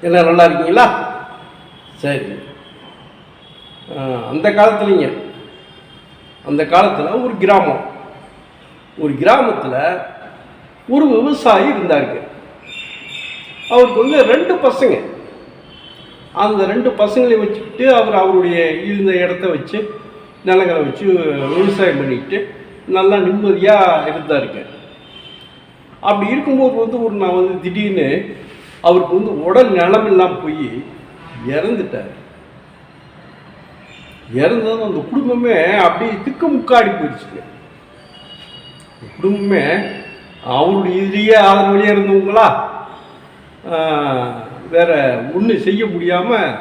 என்ன நல்லா இருக்கீங்களா? சரி. அந்த காலத்துலங்க. அந்த காலத்தில் ஒரு கிராமம். ஒரு கிராமத்தில் ஒரு விவசாயி இருந்தாருங்க. அவருக்கு வந்து ரெண்டு பசங்க. அந்த ரெண்டு பசங்களையும் வச்சுக்கிட்டு அவர் அவருடைய இருந்த இடத்த வச்சு நிலங்களை வச்சு விவசாயம் பண்ணிக்கிட்டு நல்லா நிம்மதியாக இருந்தாருங்க அப்படி இருக்கும்போது வந்து ஒரு நான் வந்து திடீர்னு அவருக்கு வந்து உடல் நலமெல்லாம் போய் இறந்துட்டார். இறந்ததும் அந்த குடும்பமே அப்படியே திக்கு முக்காடி போயிடுச்சுங்க குடும்பமே அவருடைய இதுலேயே ஆதரவுலேயே இருந்தவங்களா? வேற ஒன்றும் செய்ய முடியாமல்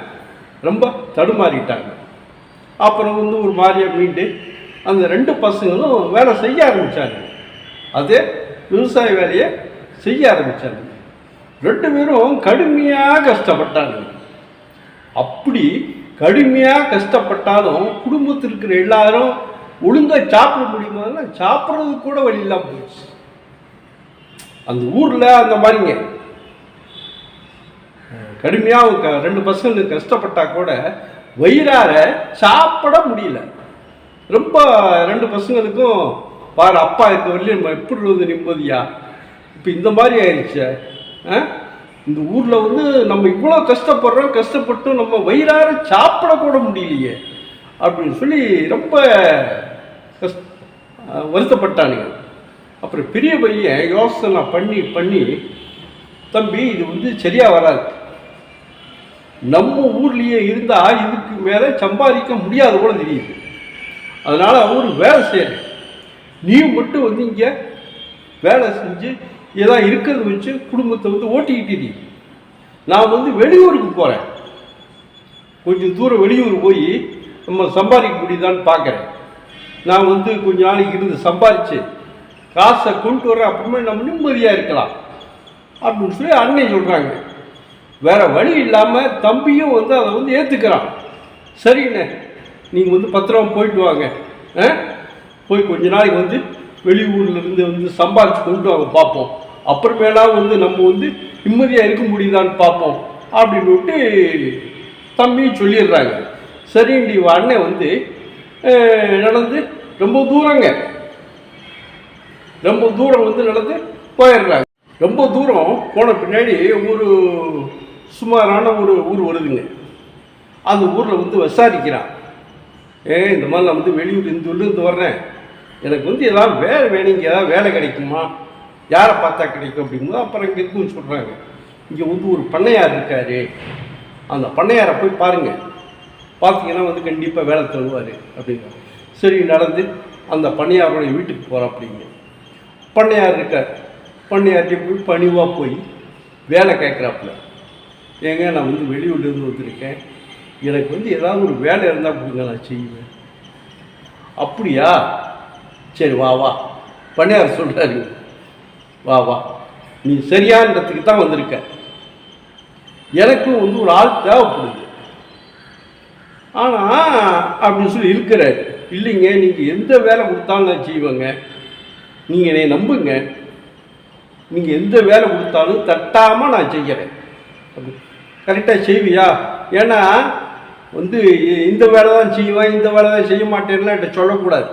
ரொம்ப தடுமாறிட்டாங்க. அப்புறம் வந்து ஒரு மாதிரியா மீண்டு அந்த ரெண்டு பசங்களும் வேலை செய்ய ஆரம்பித்தாங்க அதே விவசாய வேலையை செய்ய ஆரம்பித்தாங்க ரெண்டு பேரும் கடுமையாக கஷ்டப்பட்டாங்க. அப்படி கடுமையாக கஷ்டப்பட்டாலும் குடும்பத்தில் இருக்கிற எல்லாரும் ஒழுங்காக சாப்பிட முடியுமா சாப்பிட்றதுக்கு கூட வழி இல்லாமல் போயிடுச்சு. அந்த ஊரில் அந்த மாதிரிங்க. கடுமையாக ரெண்டு பசங்களுக்கு கஷ்டப்பட்டா கூட வயிறார சாப்பிட முடியல. ரொம்ப ரெண்டு பசங்களுக்கும் பாரு அப்பா இருக்க வரலையும் நம்ம எப்படி வந்து நிம்மதியா? இப்போ இந்த மாதிரி ஆயிடுச்சு இந்த ஊரில் வந்து நம்ம இவ்வளோ கஷ்டப்படுறோம் கஷ்டப்பட்டு நம்ம வயிறார சாப்பிட கூட முடியலையே அப்படின்னு சொல்லி ரொம்ப கஷ்ட வருத்தப்பட்டானுங்க. அப்புறம் பெரிய பையன் யோசனை பண்ணி பண்ணி தம்பி இது வந்து சரியாக வராது. நம்ம ஊர்லேயே இருந்தால் இதுக்கு மேலே சம்பாதிக்க முடியாத போல தெரியுது. அதனால் அவர் வேலை செய்யற நீ மட்டும் வந்து இங்கே வேலை செஞ்சு ஏதா இருக்கிறத வச்சு குடும்பத்தை வந்து ஓட்டிக்கிட்டு நீ. நான் வந்து வெளியூருக்கு போகிறேன் கொஞ்சம் தூரம் வெளியூர் போய் நம்ம சம்பாதிக்க முடியுதான்னு பார்க்குறேன் நான் வந்து கொஞ்ச நாளைக்கு இருந்து சம்பாதிச்சு காசை கொண்டு வரேன் அப்புறமே நம்ம நிம்மதியாக இருக்கலாம். அப்படின்னு சொல்லி அண்ணன் சொல்கிறாங்க வேறு வழி இல்லாமல் தம்பியும் வந்து அதை வந்து ஏற்றுக்கிறான் சரிண்ணே நீங்கள் வந்து பத்திரமா போயிட்டு வாங்க. ஆ? போய் கொஞ்ச நாளைக்கு வந்து வெளியூர்லேருந்து வந்து சம்பாதிச்சு கொண்டு வாங்க பார்ப்போம். அப்புறமேலா வந்து நம்ம வந்து நிம்மதியாக இருக்க முடியுதான்னு பார்ப்போம். அப்படின்னு விட்டு தம்பியும் சொல்லிடுறாங்க. சரிண்டி இவ அண்ணன் வந்து நடந்து ரொம்ப தூரங்க. ரொம்ப தூரம் வந்து நடந்து போயிடுறாங்க. ரொம்ப தூரம் போன பின்னாடி ஒரு சுமாரான ஒரு ஊர் வருதுங்க. அந்த ஊரில் வந்து விசாரிக்கிறான். ஏ இந்த மாதிரி நான் வந்து வெளியூர் இந்த ஊர்லேருந்து வர்றேன். எனக்கு வந்து ஏதாவது வேலை வேணுங்க ஏதாவது வேலை கிடைக்குமா? யாரை பார்த்தா கிடைக்கும்? அப்படிங்கும்போது அப்புறம் இங்கே இருக்குன்னு சொல்கிறாங்க இங்கே வந்து ஒரு பண்ணையார் இருக்கார். அந்த பண்ணையாரை போய் பாருங்கள் பார்த்தீங்கன்னா வந்து கண்டிப்பாக வேலை தருவார். அப்படிங்கிறாங்க சரி நடந்து அந்த பண்ணையாரோடைய வீட்டுக்கு போகிறோம் அப்படிங்க. பண்ணையார் இருக்கார். பண்ணையார்கிட்ட போய் பணிவாக போய் வேலை கேட்குறாப்புல. ஏங்க நான் வந்து வெளியூர்லேருந்து வந்திருக்கேன். எனக்கு வந்து ஏதாவது ஒரு வேலை இருந்தால் கொடுங்க நான் செய்வேன். அப்படியா? சரி வா வா. பண்ணையார் சொல்கிறாரு வா வா. நீ சரியானதுக்கு தான் வந்திருக்க. எனக்கும் வந்து ஒரு ஆள் தேவைப்படுது. ஆனால் அப்படின்னு சொல்லி இருக்கிறார் இல்லைங்க நீங்கள் எந்த வேலை கொடுத்தாலும் நான் செய்வேங்க. நீங்கள் என்னை நம்புங்க. நீங்கள் எந்த வேலை கொடுத்தாலும் தட்டாமல் நான் செய்கிறேன் கரெக்டாக செய்வியா? ஏன்னா வந்து இந்த வேலை தான் செய்வேன் இந்த வேலை தான் செய்ய மாட்டேன்லாம் என்கிட்ட சொல்லக்கூடாது.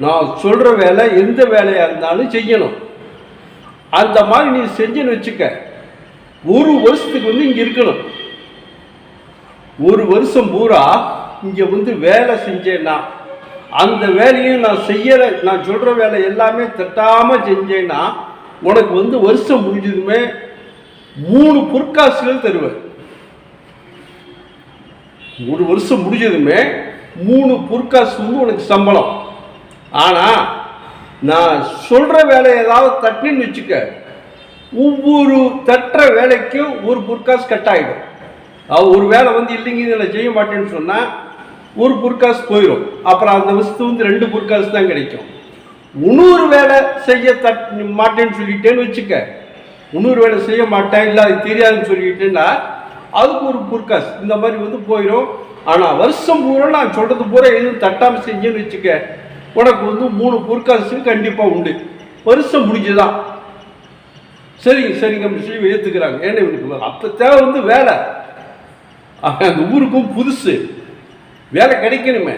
நான் சொல்கிற வேலை எந்த வேலையாக இருந்தாலும் செய்யணும். அந்த மாதிரி நீ செஞ்சுன்னு வச்சுக்க. ஒரு வருஷத்துக்கு வந்து இங்கே இருக்கணும். ஒரு வருஷம் பூரா இங்கே வந்து வேலை செஞ்சேன்னா அந்த வேலையும் நான் செய்யற நான் சொல்கிற வேலை எல்லாமே தட்டாமல் செஞ்சேன்னா உனக்கு வந்து வருஷம் முடிஞ்சதுமே மூணு பொற்காசுகள் தருவேன் ஒரு வருஷம் முடிஞ்சதுமே மூணு பொற்காசு வந்து உனக்கு சம்பளம். ஆனால் நான் சொல்கிற வேலை ஏதாவது தட்டுன்னு வச்சுக்க ஒவ்வொரு தட்டுற வேலைக்கும் ஒரு பொற்காசு கட் ஆகிடும் ஒரு வேலை வந்து இல்லைங்க இதில் செய்ய மாட்டேன்னு சொன்னால் ஒரு பொற்காசு போயிடும் அப்புறம் அந்த வருஷத்து வந்து ரெண்டு பொற்காசு தான் கிடைக்கும். இன்னொரு வேலை செய்ய தட் மாட்டேன்னு சொல்லிட்டேன்னு வச்சுக்க இன்னொரு வேலை செய்ய மாட்டேன் இல்லை அது தெரியாதுன்னு சொல்லிக்கிட்டேன்னா அதுக்கு ஒரு பொற்காசு இந்த மாதிரி வந்து போயிடும் ஆனால் வருஷம் பூரா நான் சொல்கிறது பூரா எதுவும் தட்டாமல் செஞ்சேன்னு வச்சுக்க உனக்கு வந்து மூணு பொற்காசு கண்டிப்பாக உண்டு. வருஷம் முடிஞ்சுதான். சரிங்க சரிங்க அப்படின்னு சொல்லி ஏற்றுக்கிறாங்க ஏன்னா இவனுக்கு அப்போ தேவை வந்து வேலை. அந்த ஊருக்கும் புதுசு. வேலை கிடைக்கணுமே.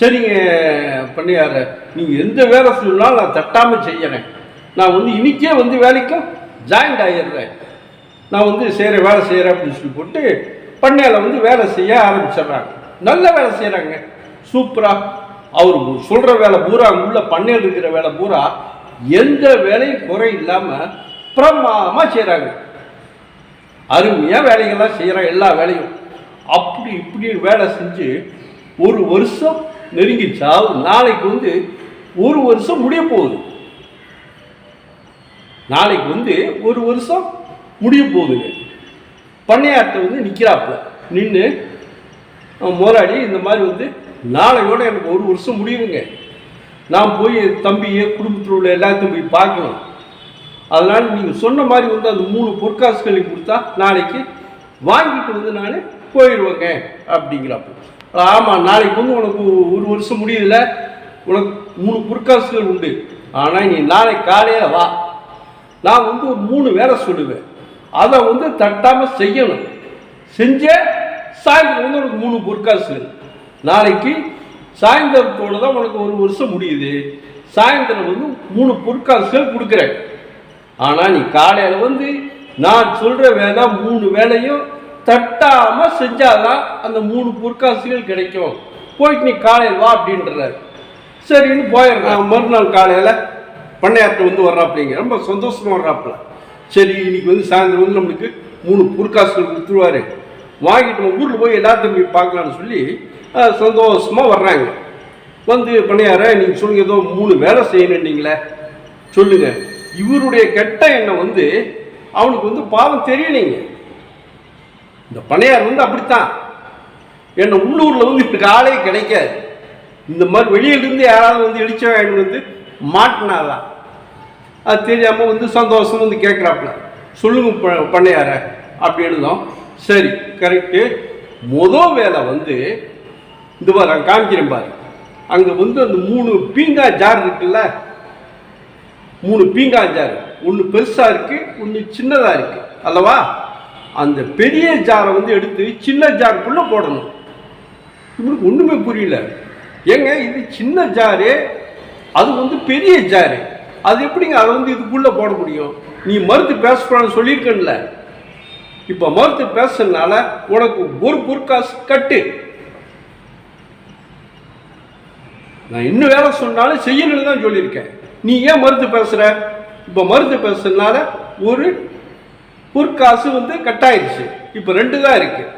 சரிங்க பண்ணியார நீங்கள் எந்த வேலை சொன்னாலும் நான் தட்டாமல் செய்யறேன். நான் வந்து இன்னைக்கே வந்து வேலைக்கும் ஜாயிண்ட் ஆகிடுறேன் நான் வந்து செய்கிற வேலை செய்கிறேன் அப்படின்னு சொல்லி போட்டு பண்ணையில் வந்து வேலை செய்ய ஆரம்பிச்சிடுறாங்க. நல்ல வேலை செய்கிறாங்க சூப்பராக அவர் சொல்கிற வேலை பூரா உள்ள பண்ணையில் இருக்கிற வேலை பூரா எந்த வேலையும் குறை இல்லாமல் பிரமாதமாக செய்கிறாங்க அருமையாக வேலைகள்லாம் செய்கிறாங்க எல்லா வேலையும். அப்படி இப்படி வேலை செஞ்சு ஒரு வருஷம் நெருங்கிச்சா நாளைக்கு வந்து ஒரு வருஷம் முடிய போகுது. நாளைக்கு வந்து ஒரு வருஷம் முடிய போகுதுங்க பண்ணையார்கிட்ட வந்து நிற்கிறாப்புல நின்று முதலாளி இந்த மாதிரி வந்து நாளையோட எனக்கு ஒரு வருஷம் முடியுங்க. நான் போய் தம்பியை குடும்பத்தில் உள்ள எல்லாத்தையும் போய் பார்க்கணும். அதனால் நீங்கள் சொன்ன மாதிரி வந்து அந்த மூணு பொற்காசுகளை கொடுத்தா நாளைக்கு வாங்கிட்டு வந்து நான் போயிடுவேங்க அப்படிங்கிறாப்பு ஆமாம் நாளைக்கு வந்து உனக்கு ஒரு வருஷம் முடியல. உனக்கு மூணு பொற்காசுகள் உண்டு. ஆனால் நீ நாளைக்கு காலையில் வா. நான் வந்து ஒரு மூணு வேலை சொல்லுவேன். அதை வந்து தட்டாமல் செய்யணும். செஞ்சே சாயந்தரம் வந்து உனக்கு மூணு பொற்காசு நாளைக்கு சாயந்தரத்தோடு தான் உனக்கு ஒரு வருஷம் முடியுது. சாயந்தரம் வந்து மூணு பொற்காசுகள் கொடுக்குறேன். ஆனால் நீ காலையில் வந்து நான் சொல்கிற வேலை மூணு வேலையும் தட்டாமல் செஞ்சாதான் அந்த மூணு பொற்காசுகள் கிடைக்கும். போயிட்டு நீ காலையில் வா அப்படின்றாரு. சரின்னு போயிடுறேன் மறுநாள் காலையில் பண்ணையார்ட்ட வந்து வர்றாப்பிள்ளைங்க ரொம்ப சந்தோஷமாக வர்றாப்புல. சரி இன்னைக்கு வந்து சாயந்தரம் வந்து நம்மளுக்கு மூணு பொற்காசுகள் கொடுத்துருவாரு. வாங்கிட்டு நம்ம ஊரில் போய் எல்லாத்தையும் போய் பார்க்கலான்னு சொல்லி சந்தோஷமாக வர்றாங்க. வந்து பண்ணையார நீங்கள் சொல்லுங்கள் ஏதோ மூணு வேலை செய்யணுன்னீங்களே. சொல்லுங்கள் இவருடைய கெட்ட எண்ணம் வந்து அவனுக்கு வந்து பாவம் தெரியலைங்க. இந்த பண்ணையார் வந்து அப்படித்தான். என்ன உள்ளூரில் வந்து இப்படி ஆளே கிடைக்காது. இந்த மாதிரி வெளியிலிருந்து யாராவது வந்து இடிச்சவன் வாங்கிட்டு வந்து மாட்டினாதான். அது தெரியாமல் வந்து சந்தோஷம் வந்து கேட்குறாப்புல சொல்லுங்க ப- பண்ணையார அப்படி எழுதும் சரி கரெக்டு மொதல் வேலை வந்து இந்த பாரு அங்கே காமிக்கிறேன் பாரு. அங்கே வந்து அந்த மூணு பீங்கா ஜார் இருக்குல்ல? மூணு பீங்கா ஜார் ஒன்று பெருசாக இருக்குது ஒன்று சின்னதாக இருக்குது அல்லவா? அந்த பெரிய ஜாரை வந்து எடுத்து சின்ன ஜாருக்குள்ளே போடணும். இவனுக்கு ஒன்றுமே புரியல. ஏங்க இது சின்ன ஜாரு அது வந்து பெரிய ஜாரு அது எப்படிங்க அதை வந்து இதுக்குள்ளே போட முடியும்? நீ மறுத்து பேசக்கூடாதுன்னு சொல்லியிருக்கேன்ல. இப்போ மறுத்து பேசுறதுனால உனக்கு ஒரு பொற்காசு கட்டு. நான் இன்னும் வேலை சொன்னாலும் செய்யணும்னு தான் சொல்லியிருக்கேன். நீ ஏன் மறுத்து பேசுகிற இப்போ மறுத்து பேசுறதுனால ஒரு பொற்காசு வந்து கட்டாயிருச்சு. இப்போ ரெண்டு தான் இருக்குது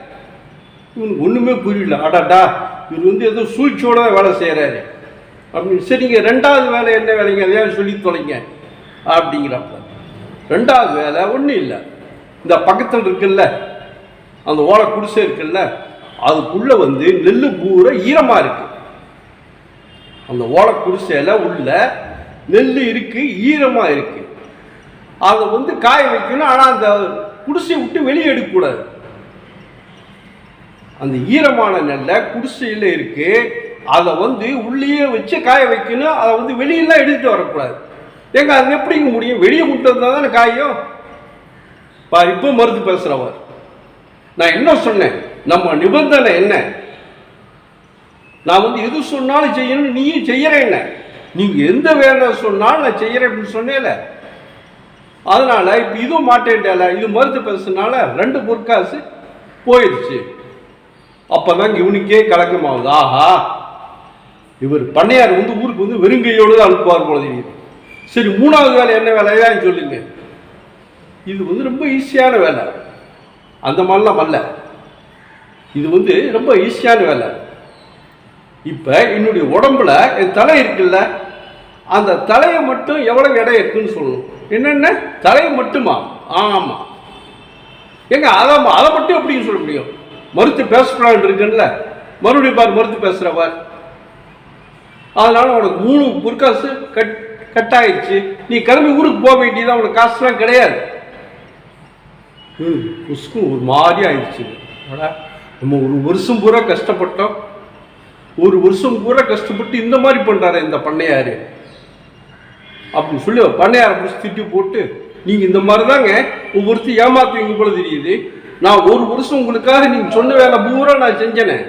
இவனுக்கு ஒன்றுமே புரியல. அடாடா இவர் வந்து ஏதோ சூழ்ச்சியோட தான் வேலை செய்கிறாரு அப்படின்னு சரிங்க ரெண்டாவது வேலை என்ன வேலைங்க? அதையாவது சொல்லி தொலைங்க அப்படிங்கிறப்ப ரெண்டாவது வேலை ஒன்றும் இல்லை. இந்த பக்கத்தில் இருக்குல்ல அந்த ஓலை குடிசை இருக்குல்ல அதுக்குள்ளே வந்து நெல் பூரா ஈரமாக இருக்கு. அந்த ஓலை குடிசையில் உள்ள நெல் இருக்கு ஈரமாக இருக்கு. அதை வந்து காய வைக்கணும் ஆனால் அந்த குடிசையை விட்டு வெளியே எடுக்கக்கூடாது அந்த ஈரமான நெல்லை குடிசையில் இருக்குது அதை வந்து உள்ளேயே வச்சு காய வைக்கணும். அதை வந்து வெளியெல்லாம் எடுத்துட்டு வரக்கூடாது. எங்க அது எப்படிங்க முடியும்? வெளியே கொண்டு வந்தால் தானே காயும்? பார் இப்போ மருந்து பேசுகிறவர் நான் என்ன சொன்னேன்? நம்ம நிபந்தனை என்ன? நான் வந்து எது சொன்னாலும் செய்யணும் நீயும் செய்யற என்ன? நீங்க எந்த வேலை சொன்னாலும் நான் செய்யறேன் அப்படின்னு சொன்னேல. அதனால இப்போ இதுவும் மாட்டேன்டல இது மருந்து பேசுனால ரெண்டு பொற்காசு போயிடுச்சு. அப்பதான் இவனுக்கே கலக்கமாகுது. ஆஹா. இவர் பண்ணையார் வந்து ஊருக்கு வந்து வெறுங்கையோடு தான் அனுப்புவார் போல தெரியுது. சரி மூணாவது வேலை என்ன வேலையான்னு சொல்லுங்க. இது வந்து ரொம்ப ஈஸியான வேலை. அந்த மாதிரிலாம் அல்ல. இது வந்து ரொம்ப ஈஸியான வேலை. இப்போ என்னுடைய உடம்புல என் தலை இருக்குல்ல அந்த தலையை மட்டும் எவ்வளவு எடை இருக்குன்னு சொல்லணும். என்னென்ன? தலையை மட்டுமா? ஆமாம் ஏங்க அதை அதை மட்டும் எப்படின்னு சொல்ல முடியும்? மறுத்து பேசக்கூடாது இருக்குன்னு மறுபடியும் பார் மறுத்து பேசுகிறவர் அதனால உனக்கு மூணு பொற்காசு கட் கட் ஆயிடுச்சு நீ கிளம்பி ஊருக்கு போக வேண்டியது உனக்கு காசுலாம் கிடையாது. ம். புஸ்கும் ஒரு மாதிரி ஆயிடுச்சு. நம்ம ஒரு வருஷம் பூரா கஷ்டப்பட்டோம். ஒரு வருஷம் பூரா கஷ்டப்பட்டு இந்த மாதிரி பண்றாரு இந்த பண்ணையாரு. அப்படின்னு சொல்லி பண்ணையாரை பிடிச்சி திட்டி போட்டு நீங்க இந்த மாதிரி தாங்க ஒவ்வொருத்தர் ஏமாத்துவீங்க போல தெரியுது. நான் ஒரு வருஷம் உங்களுக்காக நீங்க சொன்ன வேலை பூரா நான் செஞ்சேனே.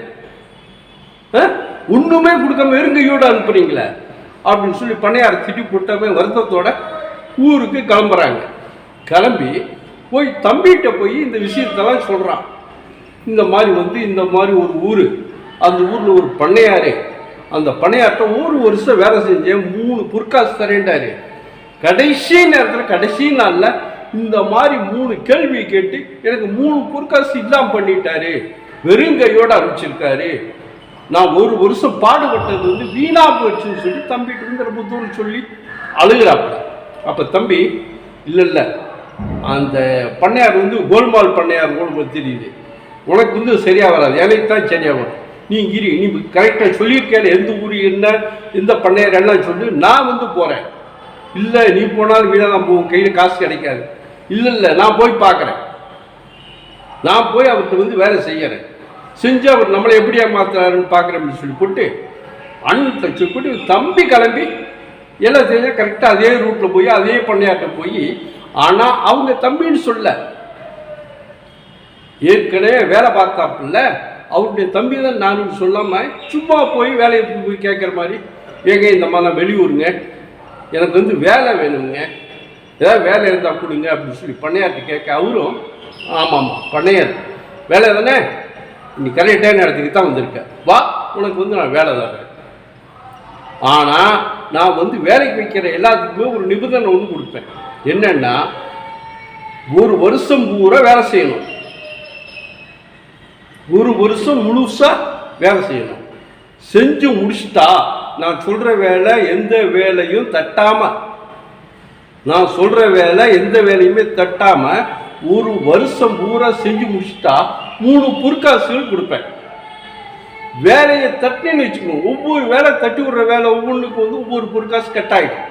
ஆ? ஒன்றுமே கொடுக்காம வெறுங்கையோட அனுப்புறீங்களே அப்படின்னு சொல்லி பண்ணையாரை திட்டி போட்டவே வருத்தத்தோட ஊருக்கு கிளம்புறாங்க. கிளம்பி போய் தம்பிகிட்ட போய் இந்த விஷயத்தெல்லாம் சொல்கிறான் இந்த மாதிரி வந்து இந்த மாதிரி ஒரு ஊர். அந்த ஊரில் ஒரு பண்ணையாரு. அந்த பண்ணையார்ட்ட ஒரு வருஷம் வேலை செஞ்சேன் மூணு பொற்காசு தரேன்டாரு. கடைசி நேரத்தில் கடைசி நாளில் இந்த மாதிரி மூணு கேள்வி கேட்டு எனக்கு மூணு பொற்காசு இல்லாமல் பண்ணிட்டாரு. வெறுங்கையோட அனுப்பிச்சிருக்காரு. நான் ஒரு வருஷம் பாடுபட்டது வந்து வீணா போச்சுன்னு சொல்லி தம்பிட்டு இருந்து ரொம்ப தூரம் சொல்லி அழுகிறாப்புல. அப்போ தம்பி இல்லை இல்லை. அந்த பண்ணையார் வந்து கோல்மால் பண்ணையார் கோல்மால் தெரியுது. உனக்கு வந்து சரியா வராது. எனக்கு தான் சரியா வரும். நீ இரு. நீ கரெக்டாக சொல்லியிருக்கேன் எந்த ஊர் என்ன எந்த பண்ணையார் எல்லாம் சொல்லி. நான் வந்து போகிறேன் இல்லை நீ போனாலும் வீணாக தான் போவோம் கையில் காசு கிடைக்காது. இல்லை இல்லை. நான் போய் பார்க்குறேன். நான் போய் அவர்கிட்ட வந்து வேலை செய்யறேன். செஞ்சு அவர் நம்மளை எப்படி ஏமாத்துறாருன்னு பார்க்குறோம்னு சொல்லி போட்டு அண்ணன் தச்சு போட்டு தம்பி கிளம்பி எல்லாம் செஞ்சால் கரெக்டாக அதே ரூட்டில் போய் அதே பண்ணையாட்ட போய் ஆனால் அவங்க தம்பின்னு சொல்ல ஏற்கனவே வேலை பார்த்தாப்புல அவருடைய தம்பி தான் நானும் சொல்லாமல் சும்மா போய் வேலையை போய் கேட்குற மாதிரி ஏங்க இந்த மாதிரி நான் வெளியூருங்க எனக்கு வந்து வேலை வேணுங்க ஏதாவது வேலை இருந்தால் கொடுங்க அப்படின்னு சொல்லி பண்ணையார்ட்ட கேட்க அவரும் ஆமாம் ஆமாம் பண்ணையார். வேலை தானே? நீ கரெக்டான இடத்துக்கு தான் வந்திருக்க. வா உனக்கு வந்து நான் வேலை தரேன் ஆனால் நான் வந்து வேலைக்கு வைக்கிற எல்லாத்துக்குமே ஒரு நிபந்தனை ஒன்று கொடுப்பேன். என்னன்னா ஒரு வருஷம் பூரா வேலை செய்யணும். ஒரு வருஷம் முழுசாக வேலை செய்யணும். செஞ்சு முடிச்சிட்டா நான் சொல்கிற வேலை எந்த வேலையும் தட்டாமல் நான் சொல்கிற வேலை எந்த வேலையுமே தட்டாமல் ஒரு வருஷம் பூரா செஞ்சு முடிச்சிட்டா மூணு பொற்காசுகள் கொடுப்பேன். வேலையை தட்டினு வச்சுக்கணும். ஒவ்வொரு வேலை தட்டி விடுற வேலை ஒவ்வொன்றுக்கு வந்து ஒவ்வொரு பொற்காசு கட் ஆகிடும்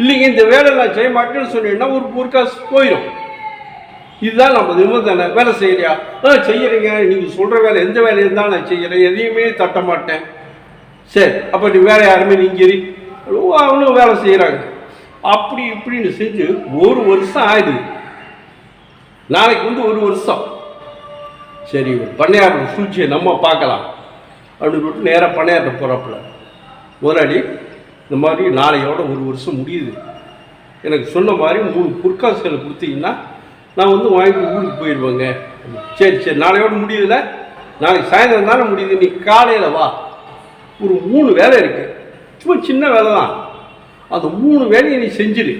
இல்லைங்க இந்த வேலை நான் செய்ய மாட்டேன்னு சொன்னீங்கன்னா ஒரு பொற்காசு போயிடும். இதுதான் நம்ம நிபந்தனை. வேலை செய்கிறியா ஆ செய்கிறீங்க நீங்கள் சொல்கிற வேலை எந்த வேலையை இருந்தாலும் நான் செய்கிறேன் எதையுமே தட்ட மாட்டேன். சரி அப்போ நீ வேலை யாருமே நீங்கி அவனும் வேலை செய்கிறாங்க அப்படி இப்படின்னு செஞ்சு ஒரு வருஷம் ஆயிடுது. நாளைக்கு வந்து ஒரு வருஷம். சரி பண்ணையார் சூழ்ச்சியை நம்ம பார்க்கலாம். அப்படின்னு சொல்லிட்டு நேராக பண்ணையார்ட்ட போகிறப்பில் முதலாளி இந்த மாதிரி நாளையோட ஒரு வருஷம் முடியுது. எனக்கு சொன்ன மாதிரி மூணு பொற்காசுகளை கொடுத்தீங்கன்னா நான் வந்து வாங்கி ஊருக்கு போயிடுவேங்க. சரி சரி நாளையோட முடியுதுல? நாளைக்கு சாயந்தரம் தானே முடியுது நீ காலையில் வா. ஒரு மூணு வேலை இருக்குது சும்மா சின்ன வேலை தான். அந்த மூணு வேலையை நீ செஞ்சிடு.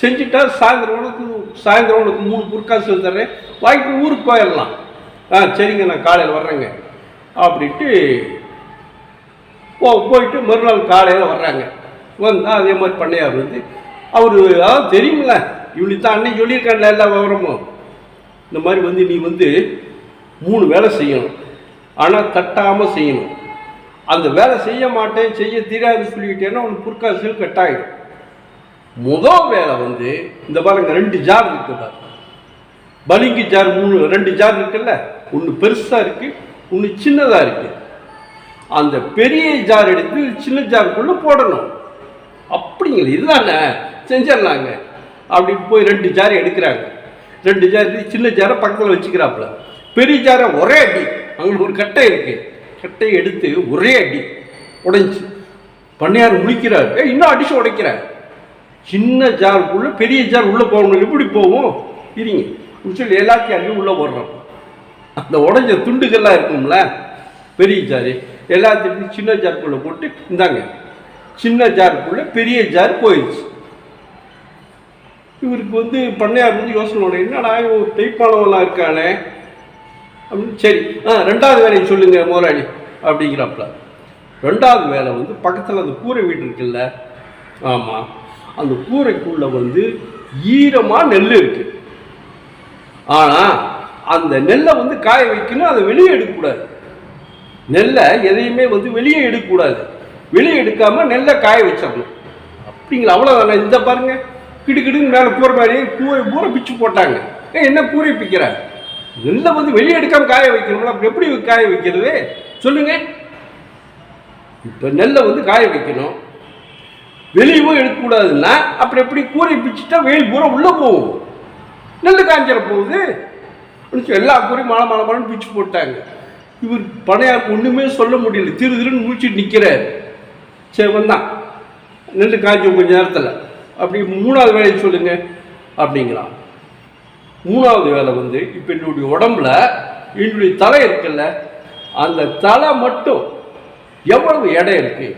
செஞ்சுட்டா சாயந்தரம் உனக்கு சாயந்தரம் உனக்கு மூணு பொற்காசு தர்றேன். வாங்கிட்டு ஊருக்கு போயிடலாம். ஆ சரிங்க நான் காலையில் வர்றேங்க. அப்படின்ட்டு போ போயிட்டு மறுநாள் காலையில் வர்றாங்க. வந்தால் அதே மாதிரி பண்ணையார் வந்து அவர் அதாவது தெரியுமில்ல இவனுக்கு தான் அன்னைக்கு சொல்லியிருக்கான்ல எல்லா விவரமும். இந்த மாதிரி வந்து நீ வந்து மூணு வேலை செய்யணும். ஆனால் தட்டாமல் செய்யணும். அந்த வேலை செய்ய மாட்டேன் செய்ய தெரியாதுன்னு சொல்லிக்கிட்டேன்னா உனக்கு புற்காசுகள் கட்டாயிடும் முதல் வேலை வந்து இந்த பாருங்க ரெண்டு ஜார் இருக்கு பலிங்கு பலிங்கி ஜார் மூணு ரெண்டு ஜார் இருக்குல்ல? ஒன்று பெருசாக இருக்குது ஒன்று சின்னதாக இருக்குது அந்த பெரிய ஜார் எடுத்து சின்ன ஜாருக்குள்ளே போடணும். அப்படிங்கள இதுதானே? செஞ்சிடலாங்க. அப்படி போய் ரெண்டு ஜாரை எடுக்கிறாங்க. ரெண்டு ஜார் சின்ன ஜாரை பக்கத்தில் வச்சுக்கிறாப்புல. பெரிய ஜாரை ஒரே அடி. அவங்களுக்கு ஒரு கட்டை இருக்குது கட்டையை எடுத்து ஒரே அடி உடைஞ்சி. பண்ணையார் முடிக்கிறார் ஏ இன்னும் அடிச்சு உடைக்கிறார் சின்ன ஜாருக்குள்ளே பெரிய ஜார் உள்ளே போகணும். எப்படி போகும் இருங்க. இப்படி சொல்லி எல்லாத்தையும் அள்ளி உள்ளே போடுறோம். அந்த உடஞ்ச துண்டுகள்லாம் இருக்கும்ல பெரிய ஜாரு எல்லாத்தையும் சின்ன ஜாருக்குள்ளே போட்டு இந்தாங்க. சின்ன ஜாருக்குள்ளே பெரிய ஜார் போயிடுச்சு இவருக்கு வந்து பண்ணையார் வந்து யோசனை உடனே என்னடா ஒரு டைப்பானவெல்லாம் இருக்கானே? அப்படின்னு சரி ஆ ரெண்டாவது வேலையை சொல்லுங்க முதலாளி அப்படிங்கிறாப்புல ரெண்டாவது வேலை வந்து பக்கத்தில் அந்த கூரை வீடு இருக்குல்ல ஆமாம் அந்த கூரைக்குள்ளே வந்து ஈரமாக நெல் இருக்குது ஆனால் அந்த நெல்லை வந்து காய வைக்கணும் அதை வெளியே எடுக்கக்கூடாது. நெல்லை எதையுமே வந்து வெளியே எடுக்கக்கூடாது. வெளியே எடுக்காமல் நெல்லை காய வச்சிடணும். அப்படிங்களா? அவ்வளோதானே இந்த பாருங்க. கிடுக்கிடுன்னு மேலே போகிற மாதிரி கூரை பூரை பிச்சு போட்டாங்க. என்ன கூரை பிக்கிற? நெல்லை வந்து வெளியே எடுக்காமல் காய வைக்கணும்ல. அப்புறம் எப்படி காய வைக்கிறது? சொல்லுங்கள் இப்போ நெல்லை வந்து காய வைக்கணும். வெளியவும் எடுக்கக்கூடாதுன்னா அப்புறம் எப்படி கூரை பிச்சுட்டா வெயில் பூரா உள்ளே போகும். நெல் காஞ்சிட போகுது. அப்படின்னு எல்லா கூறி மழை மழை மழைன்னு பிச்சு போட்டாங்க. இவர் பணையாருக்கு ஒன்றுமே சொல்ல முடியல. திரு திருன்னு முடிச்சுட்டு நிற்கிறார் சரி வந்தான் நின்று காய்ச்சி கொஞ்சம் நேரத்தில். அப்படி மூணாவது வேலையை சொல்லுங்க அப்படிங்கிறான் மூணாவது வேலை வந்து இப்போ என்னுடைய உடம்புல என்னுடைய தலை இருக்குல்ல அந்த தலை மட்டும் எவ்வளவு எடை இருக்கு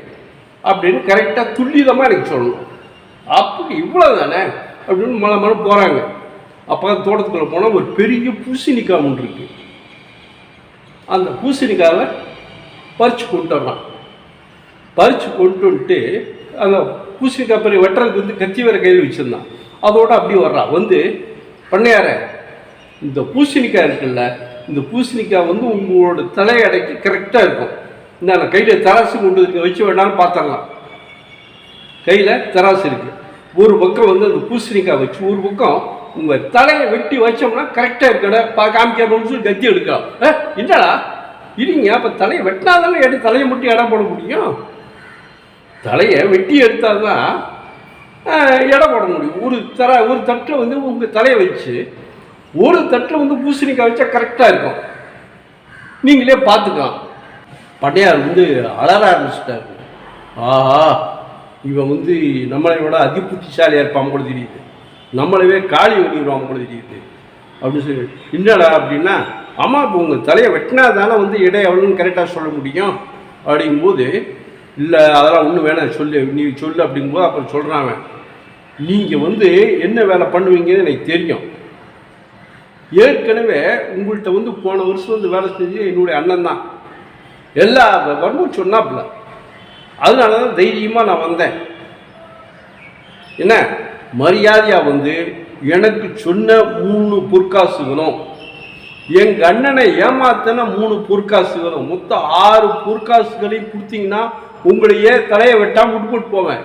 அப்படின்னு கரெக்டாக துல்லிதமாக எனக்கு சொல்லணும். அப்படி இவ்வளோ தானே அப்படின்னு மழை மழை போகிறாங்க அப்போ தான் தோட்டத்துக்குள்ளே போனால் ஒரு பெரிய பூசணிக்காய் ஒன்று இருக்கு. அந்த பூசணிக்காவை பறித்து கொண்டு வரலாம் பறித்து கொண்டு வந்துட்டு அந்த பூசணிக்காய் பெரிய வெட்டுறதுக்கு வந்து கத்தி வேற கையில் வச்சுருந்தான். அதோட அப்படி வர்றான். வந்து பண்ணையார இந்த பூசணிக்காய் இருக்குல்ல இந்த பூசணிக்காய் வந்து உங்களோட தலை அடைக்கு கரெக்டாக இருக்கும். இந்த நான் கையில் தராசு கொண்டு இருக்க வச்சு வேணாலும் பார்த்துடலாம் கையில் தராசு இருக்குது ஒரு பக்கம் வந்து அந்த பூசணிக்காய் வச்சு ஒரு பக்கம் உங்கள் தலையை வெட்டி வச்சோம்னா கரெக்டாக இருக்கட. பா காமிக்கணும்னு சொல்லி கத்தி எடுக்கலாம் என்னடா? இல்லைங்க அப்போ தலையை வெட்டினாதானே எடுத்து தலையை மட்டும் இடம் போட முடியும்? தலையை வெட்டி எடுத்தாதான் தான் இடம் போட முடியும். ஒரு தர ஒரு தட்டில் வந்து உங்கள் தலையை வச்சு ஒரு தட்டில் வந்து பூசணிக்காய் வச்சா கரெக்டாக இருக்கும். நீங்களே பார்த்துக்கலாம். பண்ணையார் வந்து அலற ஆரம்பிச்சிட்டாரு. ஆஹா இவன் வந்து நம்மளை விட அதிபுத்திசாலியாக இருப்பான் கூட தெரியுது. நம்மளவே காலி பண்ணிடுவான் கூட தெரியுது. அப்படின்னு சொல்லி என்னடா அப்படின்னா அம்மா இப்போ உங்கள் தலையை வெட்டினா தானே வந்து இடை எவ்வளோன்னு கரெக்டாக சொல்ல முடியும்? அப்படிங்கும்போது இல்லை அதெல்லாம் ஒன்றும் வேணாம் சொல்லு நீ சொல்லு அப்படிங்கும்போது அப்புறம் சொல்கிறான் நீங்கள் வந்து என்ன வேலை பண்ணுவீங்கன்னு எனக்கு தெரியும். ஏற்கனவே உங்கள்கிட்ட வந்து போன வருஷம் வந்து வேலை செஞ்சு என்னுடைய அண்ணன் தான். எல்லா வரமும் சொன்னாப்புல. அதனால தான் தைரியமாக நான் வந்தேன். என்ன? மரியாதையாக வந்து எனக்கு சொன்ன மூணு பொற்காசு வேணும் எங்கள் அண்ணனை ஏமாத்தின மூணு பொற்காசு வேணும் மொத்தம் ஆறு பொற்காசுகளையும் கொடுத்தீங்கன்னா உங்களையே தலையை வெட்டாமல் விட்டு போட்டு போவேன்?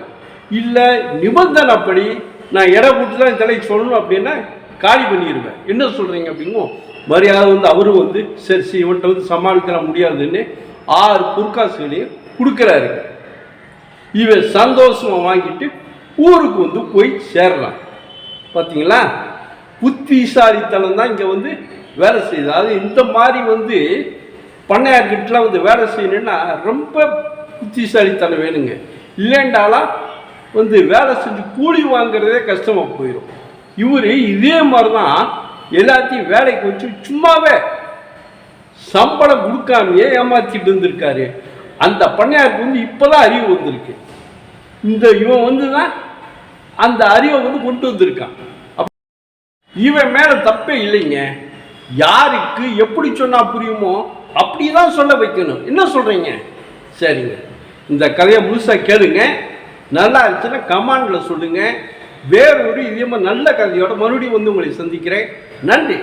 இல்லை நிபந்தனைப்படி நான் எடை கொடுத்து தான் என் தலையை சொல்லணும் அப்படின்னா காலி பண்ணிடுவேன் என்ன சொல்கிறீங்க அப்படிங்கும் மரியாதை வந்து அவரும் வந்து சரி சரி இவன்கிட்ட வந்து சமாளிக்க முடியாதுன்னு ஆறு பொற்காசுகளையும் கொடுக்குறாரு. இவன் சந்தோஷமாக வாங்கிட்டு ஊருக்கு வந்து போய் சேரலாம். பார்த்தீங்களா புத்திசாலித்தனம் தான் இங்கே வந்து வேலை செய்யுது. அது இந்த மாதிரி வந்து பண்ணையார்கிட்டலாம் வந்து வேலை செய்யணும்னா ரொம்ப புத்திசாலித்தனம் வேணுங்க. இல்லைண்டாலாம் வந்து வேலை செஞ்சு கூலி வாங்குறதே கஷ்டமாக போயிடும் இவர் இதே மாதிரி தான் எல்லாத்தையும் வேலைக்கு வச்சு சும்மாவே சம்பளம் கொடுக்காமையே ஏமாற்றிட்டு இருந்திருக்காரு. அந்த பண்ணையாருக்கு வந்து இப்போதான் அறிவு வந்திருக்கு. இந்த இவன் வந்து தான் அந்த அறிவை வந்து கொண்டு வந்திருக்கான். இவன் மேல தப்பே இல்லைங்க. யாருக்கு எப்படி சொன்னா புரியுமோ அப்படிதான் சொல்ல வைக்கணும். என்ன சொல்றீங்க? சரிங்க. இந்த கதையை முழுசா கேளுங்க. நல்லா இருந்துச்சுன்னா கமாண்டில் சொல்லுங்க. வேறொரு இதே மாதிரி நல்ல கதையோட மறுபடியும் வந்து உங்களை சந்திக்கிறேன். நன்றி.